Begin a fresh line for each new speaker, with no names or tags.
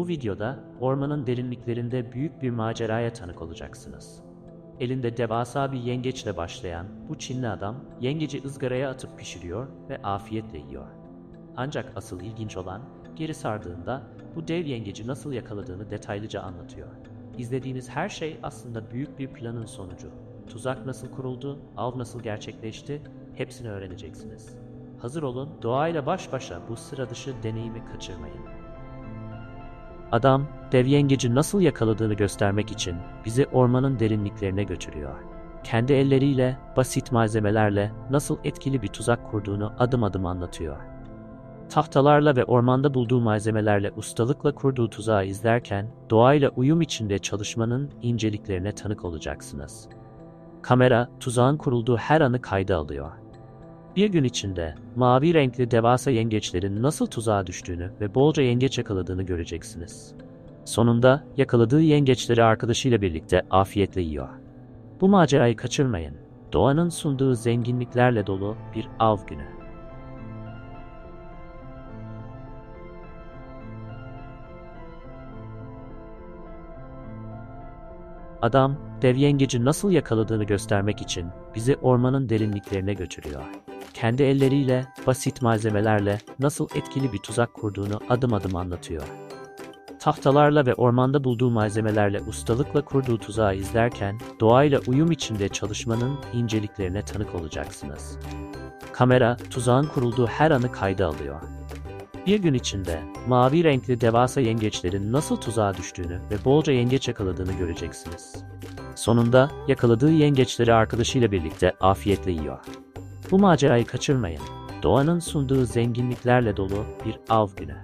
Bu videoda ormanın derinliklerinde büyük bir maceraya tanık olacaksınız. Elinde devasa bir yengeçle başlayan bu Çinli adam yengeci ızgaraya atıp pişiriyor ve afiyetle yiyor. Ancak asıl ilginç olan geri sardığında bu dev yengeci nasıl yakaladığını detaylıca anlatıyor. İzlediğiniz her şey aslında büyük bir planın sonucu. Tuzak nasıl kuruldu, av nasıl gerçekleşti hepsini öğreneceksiniz. Hazır olun, doğayla baş başa bu sıra dışı deneyimi kaçırmayın. Adam, dev yengeci nasıl yakaladığını göstermek için bizi ormanın derinliklerine götürüyor. Kendi elleriyle, basit malzemelerle nasıl etkili bir tuzak kurduğunu adım adım anlatıyor. Tahtalarla ve ormanda bulduğu malzemelerle ustalıkla kurduğu tuzağı izlerken doğayla uyum içinde çalışmanın inceliklerine tanık olacaksınız. Kamera tuzağın kurulduğu her anı kayda alıyor. Bir gün içinde mavi renkli devasa yengeçlerin nasıl tuzağa düştüğünü ve bolca yengeç yakaladığını göreceksiniz. Sonunda yakaladığı yengeçleri arkadaşıyla birlikte afiyetle yiyor. Bu macerayı kaçırmayın. Doğanın sunduğu zenginliklerle dolu bir av günü. Adam, dev yengeci nasıl yakaladığını göstermek için bizi ormanın derinliklerine götürüyor. Kendi elleriyle, basit malzemelerle nasıl etkili bir tuzak kurduğunu adım adım anlatıyor. Tahtalarla ve ormanda bulduğu malzemelerle ustalıkla kurduğu tuzağı izlerken doğayla uyum içinde çalışmanın inceliklerine tanık olacaksınız. Kamera tuzağın kurulduğu her anı kayda alıyor. Bir gün içinde mavi renkli devasa yengeçlerin nasıl tuzağa düştüğünü ve bolca yengeç yakaladığını göreceksiniz. Sonunda yakaladığı yengeçleri arkadaşıyla birlikte afiyetle yiyor. Bu macerayı kaçırmayın. Doğanın sunduğu zenginliklerle dolu bir av günü.